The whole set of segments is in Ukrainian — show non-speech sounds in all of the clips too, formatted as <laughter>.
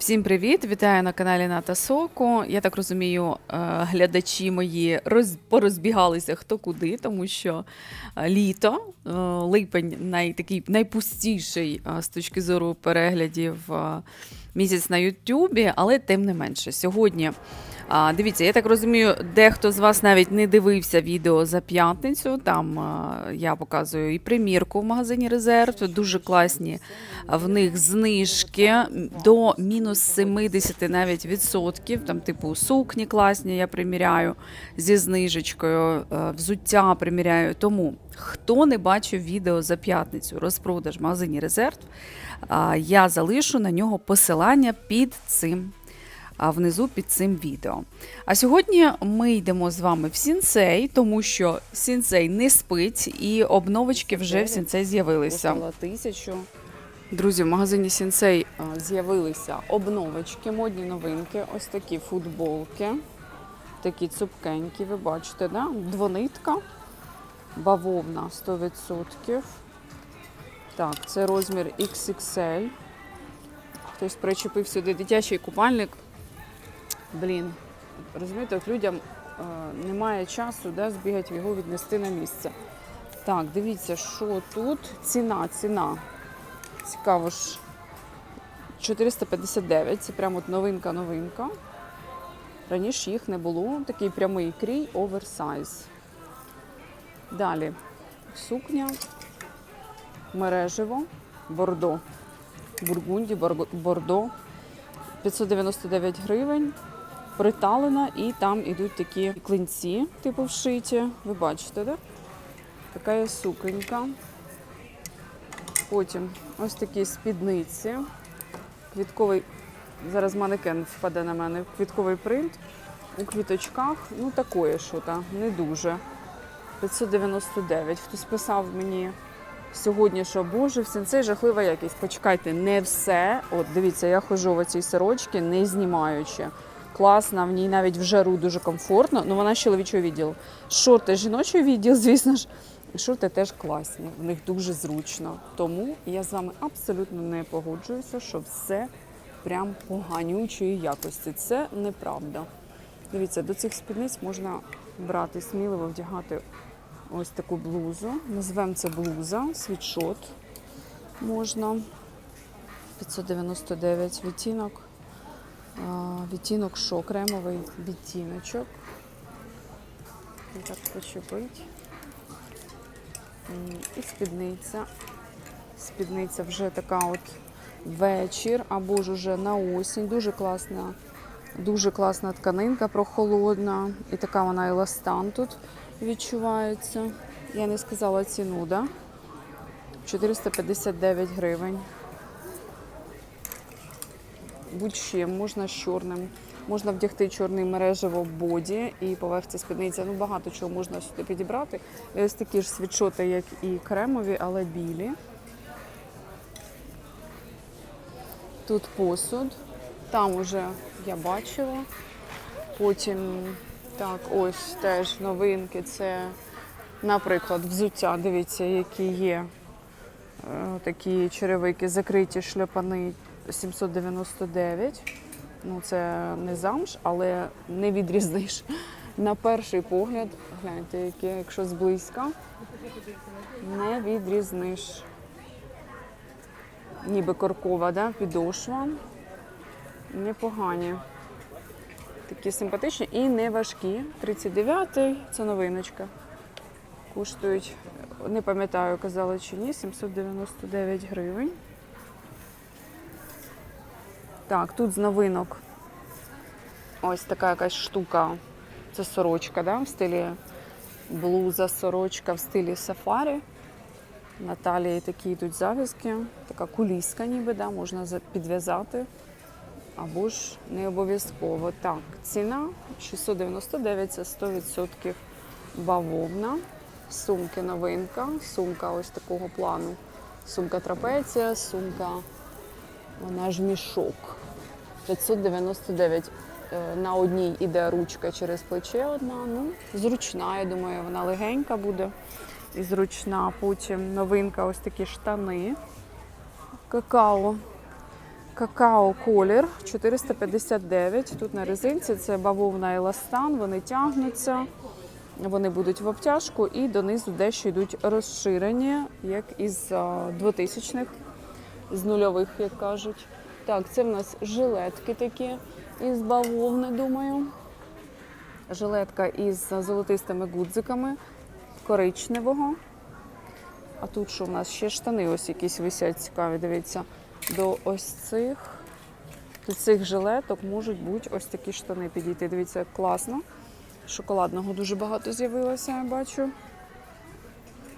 Всім привіт! Вітаю на каналі Ната Соку. Я так розумію, е, глядачі мої роз, порозбігалися хто куди, тому що е, літо, е, липень най, такий найпустіший з точки зору переглядів місяць на Ютубі, але тим не менше. Сьогодні а, дивіться, я так розумію, дехто з вас навіть не дивився відео за п'ятницю. Там а, я показую і примірку в магазині Резерв. Дуже класні в них знижки до мінус 70 навіть відсотків. Там, типу, сукні класні, я приміряю зі знижечкою, е, взуття приміряю. Тому хто не бачив відео за п'ятницю, розпродаж в магазині Резерв, я залишу на нього посилання під цим внизу під цим відео. А сьогодні ми йдемо з вами в Сінсей, тому що Сінсей не спить і обновочки вже в Сінсей з'явилися. Друзі, в магазині Сінсей з'явилися обновочки, модні новинки, ось такі футболки, такі цупкенькі, ви бачите, да? двонитка, бавовна 100%. Так, це розмір XXL. Хтось причепив сюди дитячий купальник. Блін, розумієте, от людям е, немає часу да, збігати його віднести на місце. Так, дивіться, що тут. Ціна, ціна. Цікаво ж. 459, це прямо от новинка-новинка. Раніше їх не було. Такий прямий крій, оверсайз. Далі сукня, мережево, бордо, бургунді, бордо. 599 гривень, приталена, і там ідуть такі клинці, типу вшиті. Ви бачите, так? Така є суконька. Потім ось такі спідниці. Квітковий, зараз манекен впаде на мене, квітковий принт у квіточках. Ну, такої що то не дуже. 599. Хтось писав мені сьогодні, що боже, в сенсей жахлива якість. Почекайте, не все. От дивіться, я ходжу в цій сорочці, не знімаючи. Класна, в ній навіть в жару дуже комфортно. Ну вона з відділу. Шорти жіночий відділ, <laughs> звісно ж. Шорти теж класні, в них дуже зручно. Тому я з вами абсолютно не погоджуюся, що все прям поганючої якості. Це неправда. Дивіться, до цих спідниць можна брати сміливо вдягати ось таку блузу. Назвемо це блуза, світшот можна. 599 відтінок. Відтінок шо, кремовий відтіночок. Так почепить. І спідниця. Спідниця вже така от вечір або ж уже на осінь. Дуже класна, дуже класна тканинка, прохолодна. І така вона еластан тут відчувається. Я не сказала ціну, да? 459 гривень. Будь-чим, можна з чорним. Можна вдягти чорний мережево боді і поверх це спідниця. Ну, багато чого можна сюди підібрати. І ось такі ж світшоти, як і кремові, але білі. Тут посуд. Там уже я бачила. Потім так, ось теж новинки. Це, наприклад, взуття. Дивіться, які є е, такі черевики, закриті шльопани 799. Ну, це не замш, але не відрізниш. На перший погляд, гляньте, яке, якщо зблизька, не відрізниш. Ніби коркова, да? підошва. Непогані. Такі симпатичні і не важкі. 39-й, це новиночка. Коштують, не пам'ятаю, казали чи ні, 799 гривень. Так, тут з новинок ось така якась штука. Це сорочка, да? в стилі блуза, сорочка в стилі сафарі. На талії такі йдуть зав'язки, така куліска ніби, да? можна підв'язати. Або ж не обов'язково. Так, ціна 699 це 100% бавовна. Сумки новинка, сумка ось такого плану. Сумка трапеція, сумка, вона ж мішок. 599 Е, на одній іде ручка через плече одна. Ну, зручна, я думаю, вона легенька буде і зручна. Потім новинка ось такі штани. Какао. Какао колір 459. Тут на резинці це бавовна еластан, вони тягнуться, вони будуть в обтяжку і донизу дещо йдуть розширені, як із 2000-х, з нульових, як кажуть. Так, це в нас жилетки такі із бавовни, думаю. Жилетка із золотистими гудзиками коричневого. А тут що в нас ще штани ось якісь висять цікаві, дивіться. До ось цих, до цих жилеток можуть бути ось такі штани підійти. Дивіться, як класно. Шоколадного дуже багато з'явилося, я бачу.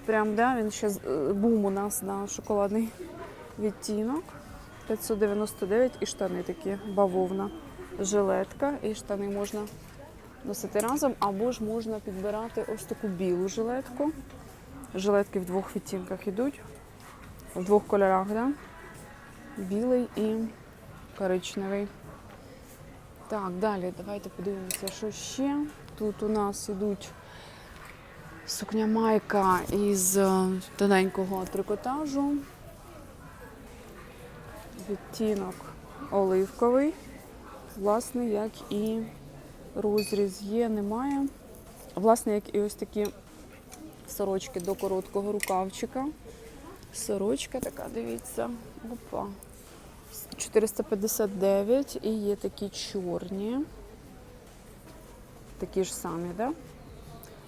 Прям, да, він ще е, бум у нас на шоколадний відтінок. 599 і штани такі, бавовна, жилетка, і штани можна носити разом, або ж можна підбирати ось таку білу жилетку. Жилетки в двох відтінках йдуть, в двох кольорах, да? Білий і коричневий. Так, далі давайте подивимося, що ще. Тут у нас ідуть сукня майка із е, тоненького трикотажу. Відтінок оливковий. Власне, як і розріз є, немає. Власне, як і ось такі сорочки до короткого рукавчика. Сорочка така, дивіться. Опа. 459 і є такі чорні. Такі ж самі, да?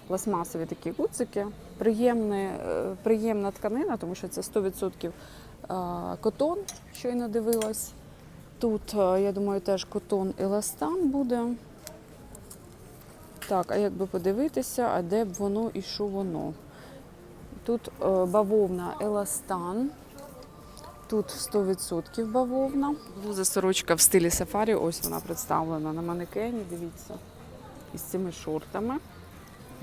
Пластмасові такі гудзики. Приємне, приємна тканина, тому що це 100% е, котон, щойно дивилась. Тут, е, я думаю, теж котон еластан буде. Так, а як би подивитися, а де б воно і що воно? Тут е, бавовна еластан. Тут 100% бавовна. Блуза сорочка в стилі сафарі. Ось вона представлена на манекені. Дивіться. Із цими шортами.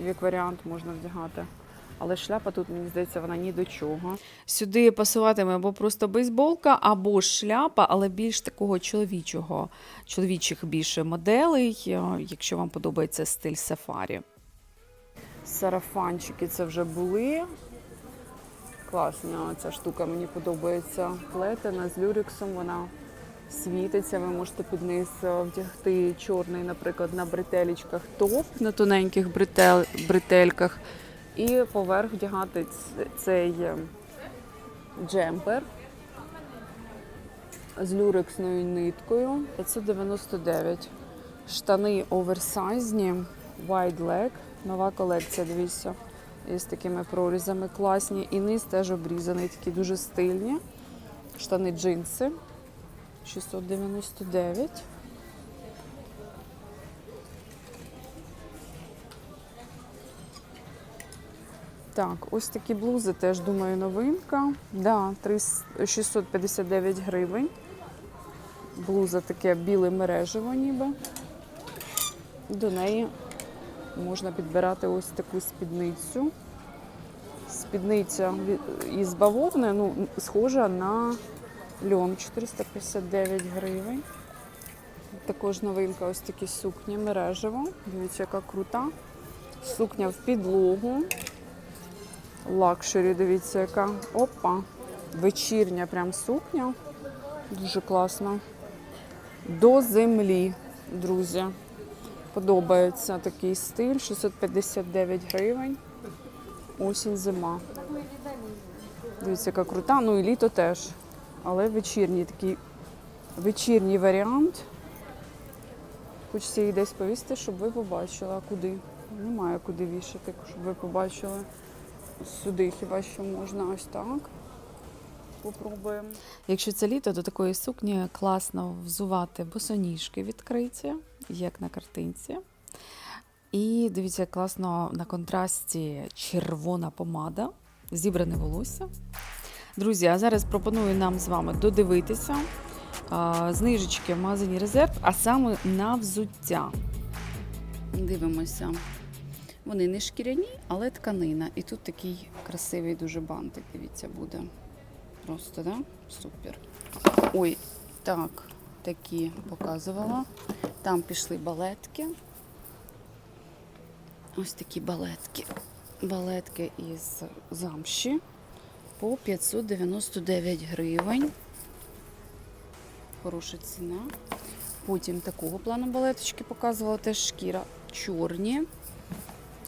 Як варіант можна вдягати. Але шляпа тут, мені здається, вона ні до чого. Сюди пасуватиме або просто бейсболка, або шляпа, але більш такого чоловічого, чоловічих більше моделей, е, якщо вам подобається стиль сафарі. Сарафанчики це вже були. Класна ця штука, мені подобається. Плетена з люрексом, вона світиться. Ви можете під низ е, вдягти чорний, наприклад, на бретелечках топ на тоненьких бретель, бретельках. І поверх вдягати цей е, джемпер з люрексною ниткою 599. Штани оверсайзні, wide leg, нова колекція, дивіться, із такими прорізами класні. І низ теж обрізаний, такі дуже стильні. Штани джинси 699. Так, ось такі блузи теж, думаю, новинка. Да, 659 гривень. Блуза таке біле мережево ніби. До неї можна підбирати ось таку спідницю. Спідниця із бавовни, ну, схожа на льон 459 гривень. Також новинка ось такі сукні мережево. Дивіться, яка крута. Сукня в підлогу. Лакшері, дивіться, яка. Опа. Вечірня прям сукня. Дуже класно. До землі, друзі. Подобається такий стиль. 659 гривень. Осінь, зима. Дивіться, яка крута. Ну і літо теж. Але вечірній такий вечірній варіант. Хочеться її десь повісти, щоб ви побачили, а куди. Немає куди вішати, щоб ви побачили. Сюди хіба що можна ось так. Попробуємо. Якщо це літо, до такої сукні класно взувати босоніжки відкриті, як на картинці. І дивіться, класно на контрасті червона помада, зібране волосся. Друзі, а зараз пропоную нам з вами додивитися а, знижечки в магазині резерв, а саме на взуття. Дивимося. Вони не шкіряні, але тканина. І тут такий красивий дуже бантик, дивіться, буде. Просто, да? Супер. Ой, так, такі показувала. Там пішли балетки. Ось такі балетки. Балетки із замші по 599 гривень. хороша ціна. Потім такого плану балеточки показувала теж шкіра. Чорні.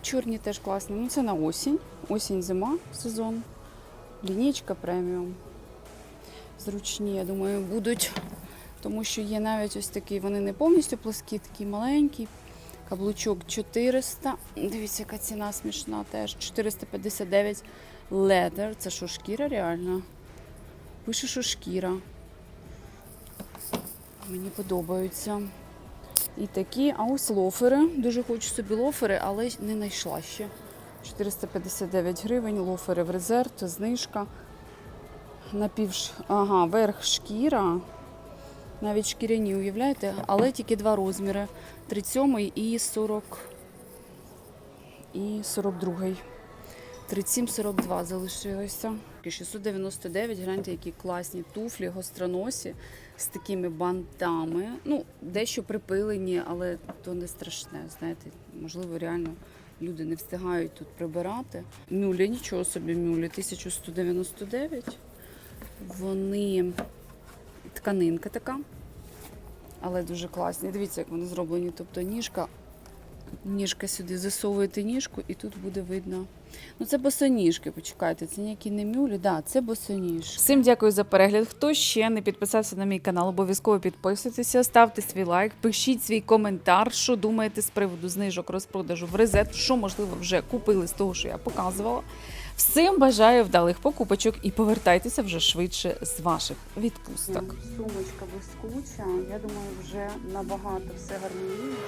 Чорні теж класні. Ну, це на осінь. Осінь, зима, сезон. Лінійка преміум. Зручні, я думаю, будуть. Тому що є навіть ось такі, вони не повністю плоскі, такі маленькі. Каблучок 400. Дивіться, яка ціна смішна теж. 459 ледер. Це що, шкіра реально? Пише, що шкіра. Мені подобаються. І такі, а ось лофери. Дуже хочу собі лофери, але не знайшла ще. 459 гривень, лофери в резерв, то знижка. Напівш... Ага, верх шкіра. Навіть шкіряні, уявляєте? Але тільки два розміри. 37 і 40 і 42. 37-42 залишилося. 699, гляньте, які класні туфлі, гостроносі з такими бантами. Ну, дещо припилені, але то не страшне. Знаєте, можливо, реально люди не встигають тут прибирати. Мюлі, нічого собі, мюлі, 1199. Вони тканинка така, але дуже класні. Дивіться, як вони зроблені. Тобто ніжка, ніжка сюди засовуєте ніжку, і тут буде видно. Ну, це босоніжки, почекайте, це ніякі не мюлі, да, це босоніжки. Всім дякую за перегляд. Хто ще не підписався на мій канал, обов'язково підписуйтеся, ставте свій лайк, пишіть свій коментар, що думаєте з приводу знижок розпродажу в резет, що можливо вже купили з того, що я показувала. Всім бажаю вдалих покупочок і повертайтеся вже швидше з ваших відпусток. Сумочка блискуча, я думаю, вже набагато все гарніше.